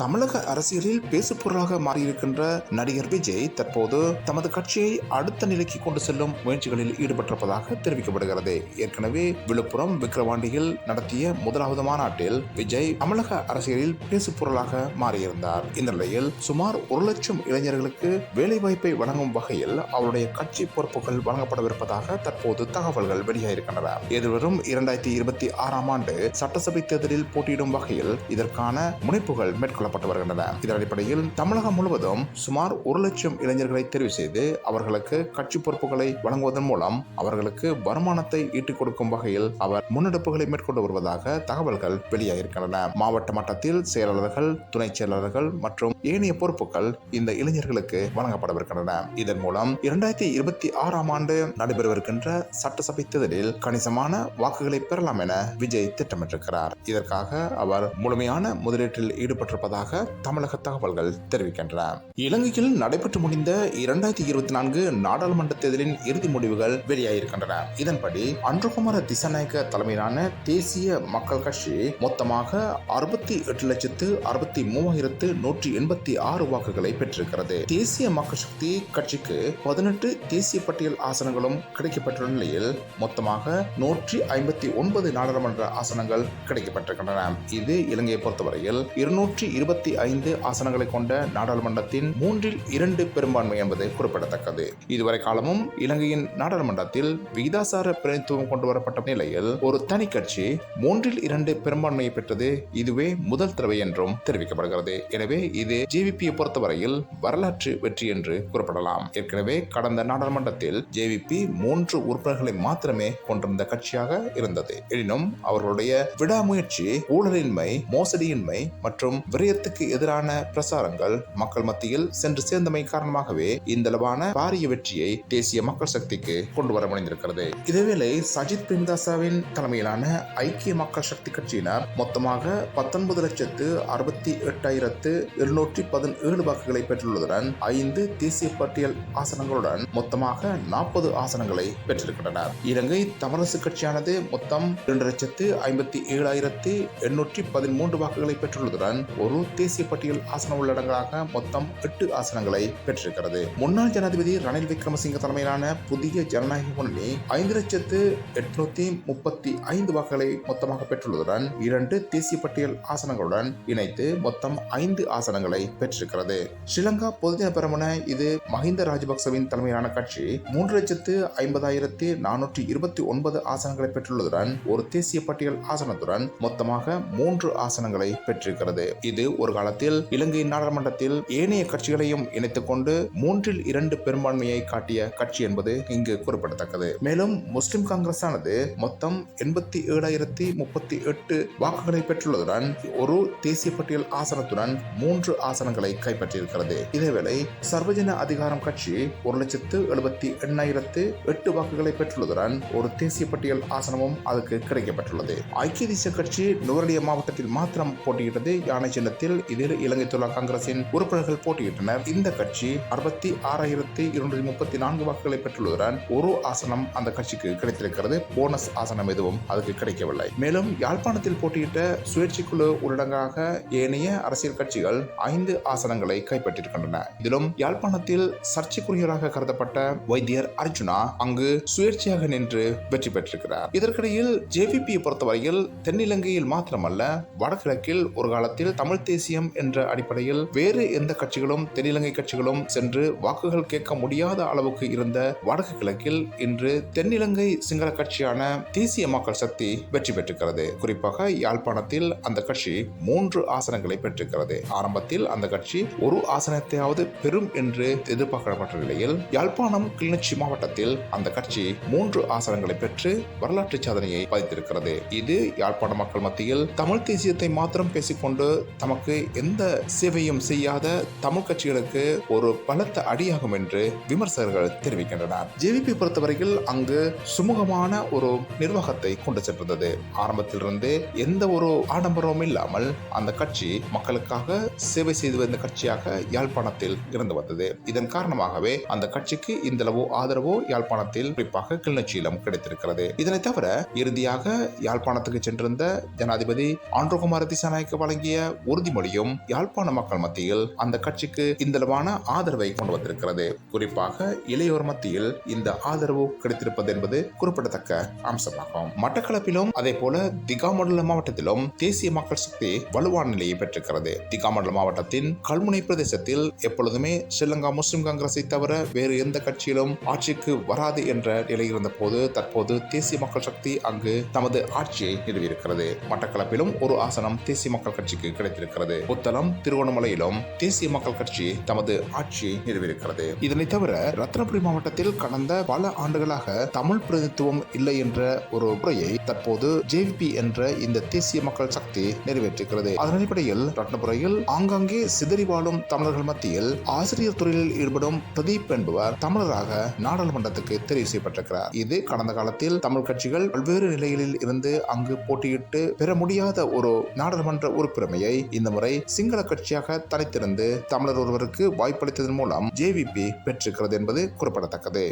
தமிழக அரசியலில் பேசுபொருளாக மாறியிருக்கின்ற நடிகர் விஜய் தற்போது தமது கட்சியை அடுத்த நிலைக்கு கொண்டு செல்லும் முயற்சிகளில் ஈடுபட்டிருப்பதாக தெரிவிக்கப்படுகிறது. ஏற்கனவே விழுப்புரம் விக்கிரவாண்டியில் நடத்திய முதலாவது மாநாட்டில் விஜய் தமிழக அரசியலில் பேசுபொருளாக மாறியிருந்தார். இந்த நிலையில் சுமார் ஒரு லட்சம் இளைஞர்களுக்கு வேலைவாய்ப்பை வழங்கும் வகையில் அவருடைய கட்சி பொறுப்புகள் வழங்கப்படவிருப்பதாக தற்போது தகவல்கள் வெளியாகியிருக்கின்றன. எதிர்வரும் இரண்டாயிரத்தி இருபத்தி ஆறாம் ஆண்டு சட்டசபை தேர்தலில் போட்டியிடும் வகையில் இதற்கான முனைப்புகள் மேற்கொள்ளப்பட்டு வருகின்றன. இதன் அடிப்படையில் தமிழகம் முழுவதும் சுமார் ஒரு லட்சம் இளைஞர்களை தெரிவு செய்து அவர்களுக்கு கட்சி பொறுப்புகளை வழங்குவதன் மூலம் அவர்களுக்கு வருமானத்தை ஈட்டிக் கொடுக்கும் வகையில் அவர் முன்னெடுப்புகளை மேற்கொண்டு வருவதாக தகவல்கள் வெளியாகியிருக்கின்றன. மாவட்ட மட்டத்தில் செயலாளர்கள் துணை செயலாளர்கள் மற்றும் ஏனைய பொறுப்புகள் இந்த இளைஞர்களுக்கு வழங்கப்படவிருக்கின்றன. இதன் மூலம் இரண்டாயிரத்தி இருபத்தி ஆறாம் ஆண்டு நடைபெறவிருக்கின்ற சட்டசபை தேர்தலில் கணிசமான வாக்குகளை பெறலாம் என விஜய் திட்டமிட்டிருக்கிறார். இதற்காக அவர் முழுமையான முதலீட்டில் ஈடுபட்டிருப்பதாக தமிழக தகவல்கள் தெரிவிக்கின்றன. இலங்கையில் நடைபெற்று முடிந்த இரண்டாயிரத்தி இருபத்தி நான்கு நாடாளுமன்ற தேர்தலின் இறுதி முடிவுகள் வெளியாகியிருக்கின்றன. இதன்படி அன்றுகுமார திசாநாயக்க தலைமையிலான தேசிய மக்கள் கட்சி மொத்தமாக அறுபத்தி எட்டு லட்சத்து அறுபத்தி மூவாயிரத்து நூற்றி எண்பத்தி ஆறு வாக்குகளை பெற்றிருக்கிறது. தேசிய மக்கள் சக்தி கட்சிக்கு பதினெட்டு தேசிய பட்டியல் ஆசனங்களும் கிடைக்கப்பட்டுள்ள நிலையில் மொத்தமாக நூற்றி ஐம்பத்தி ஒன்பது நாடாளுமன்ற ஆசனங்கள் கிடைக்கப்பட்டிருக்கின்றன இது இலங்கையை பொறுத்தவரையில் இருநூற்றி இருபத்தி ஐந்து ஆசனங்களை கொண்ட நாடாளுமன்றத்தின் மூன்றில் இரண்டு பெரும்பான்மை என்பது குறிப்பிடத்தக்கது. இதுவரை காலமும் இலங்கையின் நாடாளுமன்றத்தில் விகிதாசார பிரதித்துவம் கொண்டு வரப்பட்ட நிலையில் ஒரு தனி கட்சி மூன்றில் இரண்டு பெரும்பான்மையை பெற்றது இதுவே முதல் தடவை என்றும் தெரிவிக்கப்படுகிறது. எனவே இது ஜேவிபியை பொறுத்தவரையில் வரலாற்று வெற்றி என்று குறிப்பிடலாம். ஏற்கனவே கடந்த நாடாளுமன்றத்தில் ஜேவிபி மூன்று உறுப்பினர்களை மாத்திரமே கொண்டிருந்த கட்சியாக இருந்தது. எனினும் அவர்களுடைய விடாமுயற்சி ஊழலின்மை மோசடியின்மை மற்றும் விடயத்துக்கு எதிரான பிரசாரங்கள் மக்கள் மத்தியில் சென்று சேர்ந்தமை காரணமாகவே இந்த அளவான பாரிய வெற்றியை தேசிய மக்கள் சக்திக்கு கொண்டு வர முடிந்திருக்கிறது இதேவேளை சஜித் பிரேமதாசாவின் தலைமையிலான ஐக்கிய மக்கள் சக்தி கட்சியினர் மொத்தமாக பத்தொன்பது லட்சத்து அறுபத்தி எட்டாயிரத்து இருநூற்றி பதினேழு வாக்குகளை பெற்றுள்ளதுடன் ஐந்து தேசிய பட்டியல் ஆசனங்களுடன் மொத்தமாக நாற்பது ஆசனங்களை பெற்றிருக்கின்றனர். இலங்கை தமிழரசு கட்சியானது மொத்தம் இரண்டு லட்சத்து ஐம்பத்தி ஏழாயிரத்தி எண்ணூற்றி பதிமூன்று வாக்குகளை பெற்றுள்ளதுடன் ஒரு தேசிய பட்டியல் ஆசனம் உள்ளடங்களாக மொத்தம் எட்டு ஆசனங்களை பெற்றிருக்கிறது. முன்னாள் ஜனாதிபதி ரணில் விக்ரமசிங்க தலைமையிலான புதிய ஜனநாயக முன்னணி ஐந்து லட்சத்து எட்நூத்தி முப்பத்தி ஐந்து வாக்குகளை மொத்தமாக பெற்றுள்ளதுடன் இரண்டு தேசிய பட்டியல் ஆசனங்களுடன் இணைத்து மொத்தம் ஐந்து ஆசனங்களை பெற்றிருக்கிறது. ஸ்ரீலங்கா பொதுஜன பெரமுன இது மஹிந்த ராஜபக்சவின் தலைமையிலான கட்சி மூன்று லட்சத்து ஐம்பதாயிரத்தி நானூற்றி இருபத்தி ஒன்பது ஆசனங்களை பெற்றுள்ளதுடன் ஒரு தேசிய பட்டியல் ஆசனத்துடன் மொத்தமாக மூன்று ஆசனங்களை பெற்றிருக்கிறது. இது ஒரு காலத்தில் இலங்கை நாடாளுமன்றத்தில் ஏனைய கட்சிகளையும் இணைத்துக் கொண்டு மூன்றில் இரண்டு பெரும்பான்மையை காட்டிய கட்சி என்பது இங்கு குறிப்பிடத்தக்கது. மேலும் முஸ்லிம் காங்கிரஸ் ஆனது மொத்தம் எண்பத்தி ஏழாயிரத்தி முப்பத்தி எட்டு வாக்குகளை பெற்றுள்ளதுடன் ஒரு தேசிய பட்டியல் ஆசனத்துடன் மூன்று ஆசனங்களை கைப்பற்றியிருக்கிறது. இதேவேளை சர்வஜன அதிகாரம் கட்சி ஒரு லட்சத்து எழுபத்தி எண்ணாயிரத்து எட்டு வாக்குகளை பெற்றுள்ளதுடன் ஒரு தேசிய பட்டியல் ஆசனமும் அதுக்கு கிடைக்கப்பட்டுள்ளது. ஐக்கிய தேசிய கட்சி நுவரலிய மாவட்டத்தில் மாத்திரம் போட்டியிட்டது யானை சின்னத்தில் இதில் இலங்கை தொழிலாளர் காங்கிரசின் உறுப்பினர்கள் போட்டியிட்டனர். இந்த கட்சி அறுபத்தி ஆறாயிரத்தி இருநூற்றி முப்பத்தி நான்கு வாக்குகளை பெற்றுள்ளதுடன் ஒரு ஆசனம் அந்த கட்சிக்கு கிடைத்திருக்கிறது. போனஸ் ஆசனம் எதுவும் அதுக்கு கிடைக்கவில்லை. மேலும் யாழ்ப்பாணத்தில் போட்டியிட்ட சுயேட்சை குழு உள்ளடங்காக ஏனைய அரசியல் கட்சிகள் ஐந்து ஆசனங்களை கைப்பற்றியிருக்கின்றன. இதிலும் யாழ்ப்பாணத்தில் சர்ச்சைக்குரியவராக கருதப்பட்ட வைத்தியர் அர்ஜுனா அங்கு சுயேட்சையாக நின்று வெற்றி பெற்றிருக்கிறார். இதற்கிடையில் ஜேவிபியை பொறுத்தவரையில் தென்னிலங்கையில் மாத்திரமல்ல வடகிழக்கில் ஒரு காலத்தில் தமிழ் தேசியம் என்ற அடிப்படையில் வேறு எந்த கட்சிகளும் தென்னிலங்கை கட்சிகளும் சென்று வாக்குகள் கேட்க முடியாத அளவுக்கு இருந்த வடக்கு கிழக்கில் இன்று தென்னிலங்கை சிங்கள கட்சியான தேசிய மக்கள் சக்தி வெற்றி பெற்றிருக்கிறது. குறிப்பாக யாழ்ப்பாணத்தில் அந்த கட்சி மூன்று ஆசனங்களை பெற்றிருக்கிறது. ஆரம்பத்தில் அந்த கட்சி ஒரு ஆசனத்தையாவது பெறும் என்று எதிர்பார்க்கப்பட்ட நிலையில் யாழ்ப்பாணம் கிளிநொச்சி மாவட்டத்தில் அந்த கட்சி மூன்று ஆசனங்களை பெற்று வரலாற்று சாதனையை பதித்திருக்கிறது. இது யாழ்ப்பாண மக்கள் மத்தியில் தமிழ் தேசியத்தை மாத்திரம் பேசிக்கொண்டு தமக்கு எந்த சேவையும் செய்யாத தமிழ் கட்சிகளுக்கு ஒரு பலத்த அடியாகும் என்று விமர்சகர்கள் தெரிவிக்கின்றனர். ஜேவிபி பொறுத்தவரையில் அங்கு சுமூகமான ஒரு நிர்வாகத்தை கொண்டு சென்றிருந்தது. ஆரம்பத்திலிருந்தே எந்த ஒரு ஆடம்பரமும் இல்லாமல் அந்த கட்சி மக்களுக்காக சேவை செய்து வந்த கட்சியாக யாழ்ப்பாணத்தில் இருந்து வந்தது. இதன் காரணமாகவே அந்த கட்சிக்கு இந்த அளவு ஆதரவோ யாழ்ப்பாணத்தில் குறிப்பாக கிளிநொச்சியிலும் கிடைத்திருக்கிறது. இதனை தவிர இறுதியாக யாழ்ப்பாணத்துக்கு சென்றிருந்த ஜனாதிபதி ஆண்ட்ரோகுமார திசாநாயக்கு வழங்கிய உறுதி உறுதிமொழியும் யாழ்ப்பாண மக்கள் மத்தியில் அந்த கட்சிக்கு இந்தளவான ஆதரவை கொண்டு வந்திருக்கிறது. குறிப்பாக இளையோர் மத்தியில் இந்த ஆதரவு கிடைத்திருப்பது என்பது குறிப்பிடத்தக்க அம்சமாகும். மட்டக்களப்பிலும் அதே போல திகாமண்டல மாவட்டத்திலும் தேசிய மக்கள் சக்தி வலுவான நிலையை பெற்றிருக்கிறது. திகாமண்டல மாவட்டத்தின் கல்முனை பிரதேசத்தில் எப்பொழுதுமே ஸ்ரீலங்கா முஸ்லிம் காங்கிரஸை தவிர வேறு எந்த கட்சியிலும் ஆட்சிக்கு வராது என்ற நிலை இருந்த போது தற்போது தேசிய மக்கள் சக்தி அங்கு தமது ஆட்சியை நிறுவியிருக்கிறது. மட்டக்களப்பிலும் ஒரு ஆசனம் தேசிய மக்கள் கட்சிக்கு கிடைத்திருக்கிறது. புத்தளம் திருவண்ணாமலையிலும் தேசிய மக்கள் கட்சி தமது ஆட்சியை நிறுவியிருக்கிறது. இதனை தவிர ரத்னபுரி மாவட்டத்தில் கடந்த பல ஆண்டுகளாக தமிழ் பிரதித்துவம் இல்லை என்ற ஒரு முறையை தற்போது ஜேவிபி என்ற இந்த தேசிய மக்கள் சக்தி நிறைவேற்றிருக்கிறது. அதன் அடிப்படையில் ரத்னபுரியில் ஆங்காங்கே சிதறி வாழும் தமிழர்கள் மத்தியில் ஆசிரியர் தொழிலில் ஈடுபடும் பிரதீப் என்பவர் தமிழராக நாடாளுமன்றத்துக்கு தெரிவு செய்யப்பட்டிருக்கிறார். இது கடந்த காலத்தில் தமிழ் கட்சிகள் பல்வேறு நிலைகளில் இருந்து அங்கு போட்டியிட்டு பெற முடியாத ஒரு நாடாளுமன்ற உறுப்பினரையை இந்த முறை சிங்கள கட்சியாக தனித்திருந்து தமிழர் ஒருவருக்கு வாய்ப்பளித்ததன் மூலம் ஜேவிபி பெற்றிருக்கிறது என்பது குறிப்பிடத்தக்கது.